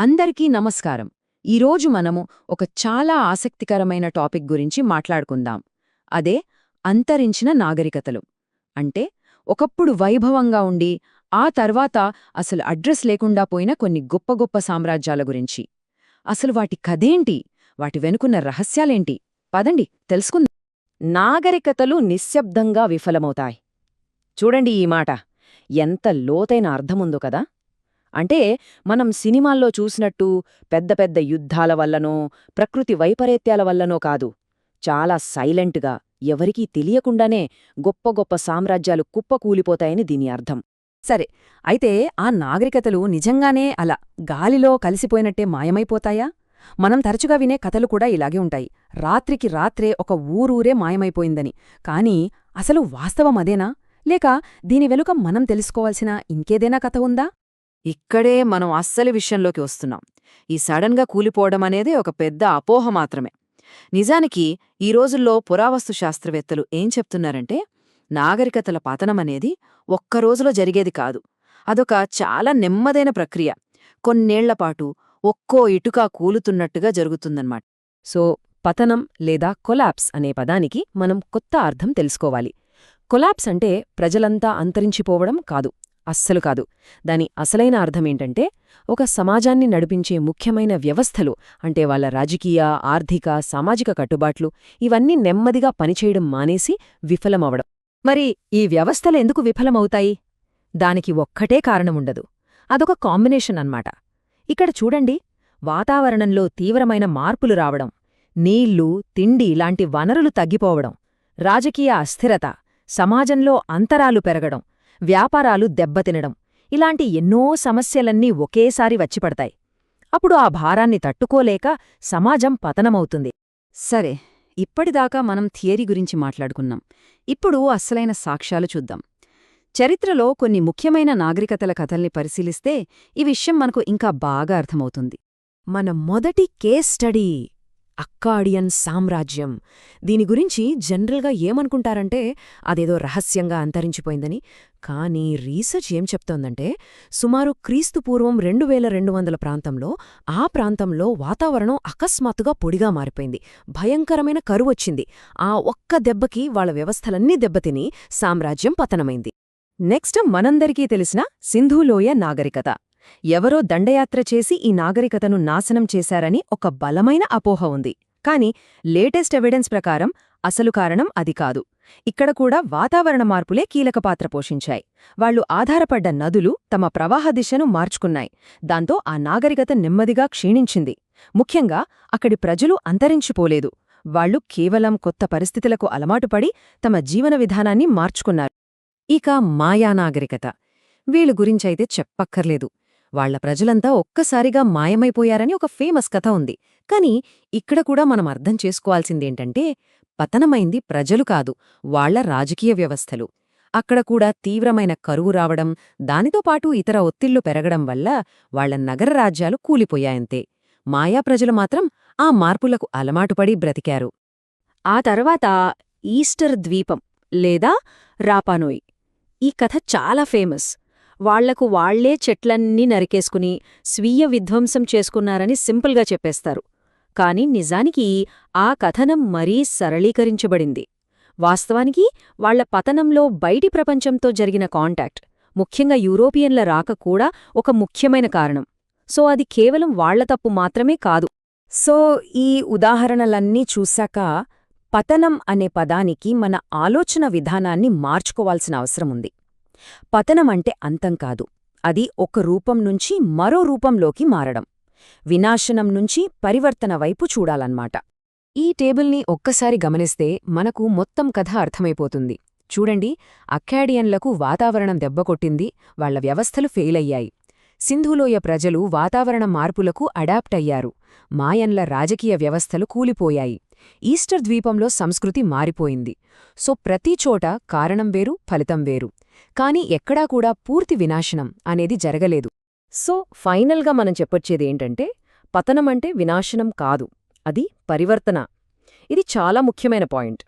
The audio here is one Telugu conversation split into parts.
అందరికీ నమస్కారం. ఈరోజు మనము ఒక చాలా ఆసక్తికరమైన టాపిక్ గురించి మాట్లాడుకుందాం. అదే అంతరించిన నాగరికతలు. అంటే ఒకప్పుడు వైభవంగా ఉండి ఆ తర్వాత అసలు అడ్రస్ లేకుండా పోయిన కొన్ని గొప్ప గొప్ప సామ్రాజ్యాల గురించి. అసలు వాటి కథేంటి? వాటి వెనుకున్న రహస్యాలేంటి? పదండి తెలుసుకుందాం. నాగరికతలు నిశ్శబ్దంగా విఫలమవుతాయి. చూడండి ఈ మాట. ఎంత లోతైన అర్థముందో కదా? అంటే మనం సినిమాల్లో చూసినట్టు పెద్ద పెద్ద యుద్ధాల వల్లనో ప్రకృతి వైపరీత్యాల వల్లనో కాదు. చాలా సైలెంట్గా ఎవరికీ తెలియకుండానే గొప్ప గొప్ప సామ్రాజ్యాలు కుప్పకూలిపోతాయని దీని అర్థం. సరే అయితే ఆ నాగరికతలు నిజంగానే అలా గాలిలో కలిసిపోయినట్టే మాయమైపోతాయా? మనం తరచుగా వినే కథలు కూడా ఇలాగే ఉంటాయి. రాత్రికి రాత్రే ఒక ఊరూరే మాయమైపోయిందని. కానీ అసలు వాస్తవం అదేనా? లేక దీని వెనుక మనం తెలుసుకోవాల్సిన ఇంకేదైనా కథ ఉందా? ఇక్కడే మనం అస్సలి విషయంలోకి వస్తున్నాం. ఈ సడన్గా కూలిపోవడం అనేది ఒక పెద్ద అపోహ మాత్రమే. నిజానికి ఈ రోజుల్లో పురావస్తు శాస్త్రవేత్తలు ఏం చెప్తున్నారంటే నాగరికతల పతనమనేది ఒక్క రోజులో జరిగేది కాదు. అదొక చాలా నెమ్మదైన ప్రక్రియ. కొన్నేళ్ళపాటు ఒక్కో ఇటుక కూలుతున్నట్టుగా జరుగుతుందన్నమాట. సో పతనం లేదా కొలాప్స్ అనే పదానికి మనం కొత్త అర్థం తెలుసుకోవాలి. కొలాప్స్ అంటే ప్రజలంతా అంతరించిపోవడం కాదు. అస్సలు కాదు. దాని అసలైన అర్థమేంటంటే ఒక సమాజాన్ని నడిపించే ముఖ్యమైన వ్యవస్థలు అంటే వాళ్ళ రాజకీయ ఆర్థిక సామాజిక కట్టుబాట్లు ఇవన్నీ నెమ్మదిగా పనిచేయడం మానేసి విఫలమవడం. మరి ఈ వ్యవస్థలెందుకు విఫలమవుతాయి? దానికి ఒక్కటే కారణముండదు. అదొక కాంబినేషన్ అన్మాట ఇక్కడ చూడండి వాతావరణంలో తీవ్రమైన మార్పులు రావడం నీళ్ళు తిండి లాంటి వనరులు తగ్గిపోవడం రాజకీయ అస్థిరత సమాజంలో అంతరాలు పెరగడం వ్యాపారాలు దెబ్బతినడం. ఇలాంటి ఎన్నో సమస్యలన్నీ ఒకేసారి వచ్చిపడతాయి. అప్పుడు ఆ భారాన్ని తట్టుకోలేక సమాజం పతనమవుతుంది. సరే ఇప్పటిదాకా మనం థియరీ గురించి మాట్లాడుకున్నాం. ఇప్పుడు అస్సలైన సాక్ష్యాలు చూద్దాం. చరిత్రలో కొన్ని ముఖ్యమైన నాగరికతల కథల్ని పరిశీలిస్తే ఈ విషయం మనకు ఇంకా బాగా అర్థమవుతుంది. మన మొదటి కేస్ స్టడీ అక్కాడియన్ సామ్రాజ్యం. దీని గురించి జనరల్గా ఏమనుకుంటారంటే అదేదో రహస్యంగా అంతరించిపోయిందని. కానీ రీసెర్చ్ ఏం చెప్తోందంటే సుమారు క్రీస్తుపూర్వం రెండు వేల రెండు వందల ప్రాంతంలో ఆ ప్రాంతంలో వాతావరణం అకస్మాత్తుగా పొడిగా మారిపోయింది. భయంకరమైన కరువొచ్చింది. ఆ ఒక్క దెబ్బకి వాళ్ళ వ్యవస్థలన్నీ దెబ్బతిని సామ్రాజ్యం పతనమైంది. నెక్స్ట్ మనందరికీ తెలిసిన సింధూలోయ నాగరికత. ఎవరో దండయాత్ర చేసి ఈ నాగరికతను నాశనం చేశారని ఒక బలమైన అపోహ ఉంది. కాని లేటెస్ట్ ఎవిడెన్స్ ప్రకారం అసలు కారణం అది కాదు. ఇక్కడ కూడా వాతావరణ మార్పులే కీలక పాత్ర పోషించాయి. వాళ్ళు ఆధారపడ్డ నదులు తమ ప్రవాహ దిశను మార్చుకున్నాయి. దాంతో ఆ నాగరికత నెమ్మదిగా క్షీణించింది. ముఖ్యంగా అక్కడి ప్రజలు అంతరించిపోలేదు. వాళ్ళు కేవలం కొత్త పరిస్థితులకు అలమాటుపడి తమ జీవన విధానాన్ని మార్చుకున్నారు. ఇక మాయా నాగరికత. వీళ్ళ గురించైతే చెప్పక్కర్లేదు. వాళ్ళ ప్రజలంతా ఒక్కసారిగా మాయమైపోయారని ఒక ఫేమస్ కథ ఉంది. కాని ఇక్కడ కూడా మనం అర్థం చేసుకోవాల్సిందేంటంటే పతనమైంది ప్రజలు కాదు వాళ్ళ రాజకీయ వ్యవస్థలు. అక్కడ కూడా తీవ్రమైన కరువు రావడం దానితో పాటు ఇతర ఒత్తిళ్ళు పెరగడం వల్ల వాళ్ళ నగర రాజ్యాలు కూలిపోయాయంతే. మాయా ప్రజలు మాత్రం ఆ మార్పులకు అలమాటుపడి బ్రతికారు. ఆ తర్వాత ఈస్టర్ ద్వీపం లేదా రాపానోయ్ ఈ కథ చాలా ఫేమస్. వాళ్ళకు వాళ్ళే చెట్లన్నీ నరికేసుకుని స్వీయ విధ్వంసం చేసుకున్నారని సింపుల్గా చెప్పేస్తారు. కాని నిజానికి ఆ కథనం మరీ సరళీకరించబడింది. వాస్తవానికి వాళ్ళ పతనంలో బయటి ప్రపంచంతో జరిగిన కాంటాక్ట్ ముఖ్యంగా యూరోపియన్ల రాక కూడా ఒక ముఖ్యమైన కారణం. సో అది కేవలం వాళ్ళ తప్పు మాత్రమే కాదు. సో ఈ ఉదాహరణలన్నీ చూశాక పతనం అనే పదానికి మన ఆలోచన విధానాన్ని మార్చుకోవాల్సిన అవసరముంది పతనమంటే అంతం కాదు. అది ఒక రూపం నుంచి మరో రూపంలోకి మారడం. వినాశనం నుంచి పరివర్తన వైపు చూడాలన్మాట ఈ టేబుల్ని ఒక్కసారి గమనిస్తే మనకు మొత్తం కథ అర్థమైపోతుంది. చూడండి అక్కాడియన్లకు వాతావరణం దెబ్బకొట్టింది వాళ్ళ వ్యవస్థలు ఫెయిలయ్యాయి. సింధులోయ ప్రజలు వాతావరణ మార్పులకు అడాప్ట్ అయ్యారు. మాయన్ల రాజకీయ వ్యవస్థలు కూలిపోయాయి. ఈస్టర్ ద్వీపంలో సంస్కృతి మారిపోయింది. సో ప్రతిచోట కారణం వేరు ఫలితం వేరు. కాని ఎక్కడా కూడా పూర్తి వినాశనం అనేది జరగలేదు. సో ఫైనల్గా మనం చెప్పొచ్చేదేంటంటే పతనమంటే వినాశనం కాదు అది పరివర్తన. ఇది చాలా ముఖ్యమైన పాయింట్.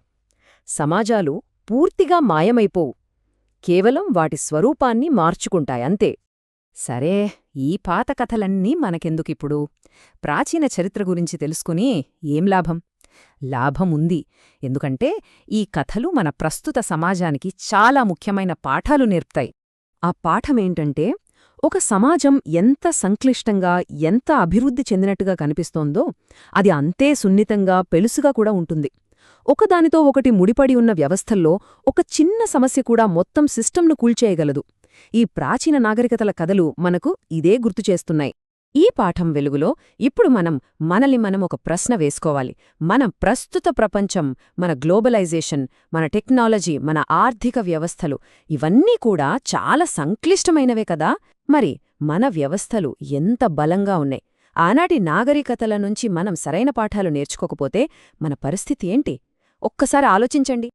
సమాజాలు పూర్తిగా మాయమైపోవు. కేవలం వాటి స్వరూపాన్ని మార్చుకుంటాయంతే సరే ఈ పాత కథలన్నీ మనకెందుకిప్పుడు? ప్రాచీన చరిత్ర గురించి తెలుసుకుని ఏం లాభం? లాభం ఉంది ఎందుకంటే ఈ కథలు మన ప్రస్తుత సమాజానికి చాలా ముఖ్యమైన పాఠాలు నేర్పుతాయి. ఆ పాఠమేంటంటే ఒక సమాజం ఎంత సంక్లిష్టంగా ఎంత అభివృద్ధి చెందినట్టుగా కనిపిస్తోందో అది అంతే సున్నితంగా పెలుసుగా కూడా ఉంటుంది. ఒకదానితో ఒకటి ముడిపడి ఉన్న వ్యవస్థల్లో ఒక చిన్న సమస్య కూడా మొత్తం సిస్టంను కూల్చేయగలదు. ఈ ప్రాచీన నాగరికతల కథలు మనకు ఇదే గుర్తుచేస్తున్నాయి ఈ పాఠం వెలుగులో ఇప్పుడు మనం మనల్ని మనం ఒక ప్రశ్న వేసుకోవాలి. మన ప్రస్తుత ప్రపంచం మన గ్లోబలైజేషన్ మన టెక్నాలజీ మన ఆర్థిక వ్యవస్థలు ఇవన్నీ కూడా చాలా సంక్లిష్టమైనవే కదా? మరి మన వ్యవస్థలు ఎంత బలంగా ఉన్నాయి? ఆనాటి నాగరికతల నుంచి మనం సరైన పాఠాలు నేర్చుకోకపోతే మన పరిస్థితి ఏంటి? ఒక్కసారి ఆలోచించండి.